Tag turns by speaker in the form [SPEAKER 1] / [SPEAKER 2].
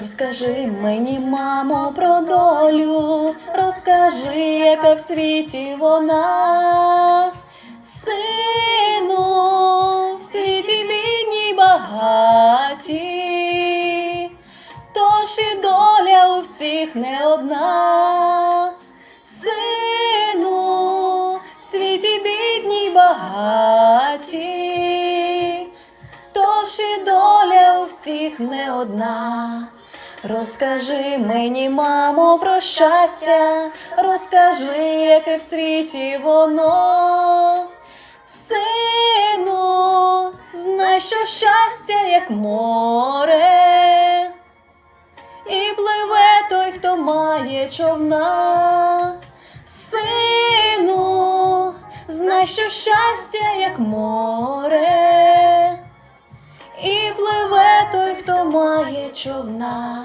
[SPEAKER 1] Розкажи мені, мамо, про долю, розкажи, яка в світі вона, сину, в світі бідні багаті, тож і доля у всіх не одна, сину, в світі багаті, тож і доля у всіх не одна. Розкажи мені, мамо, про щастя, розкажи, яке в світі воно. Сину, знай, що щастя, як море, і пливе той, хто має човна. Сину, знай, що щастя, як море, і пливе той, хто має човна.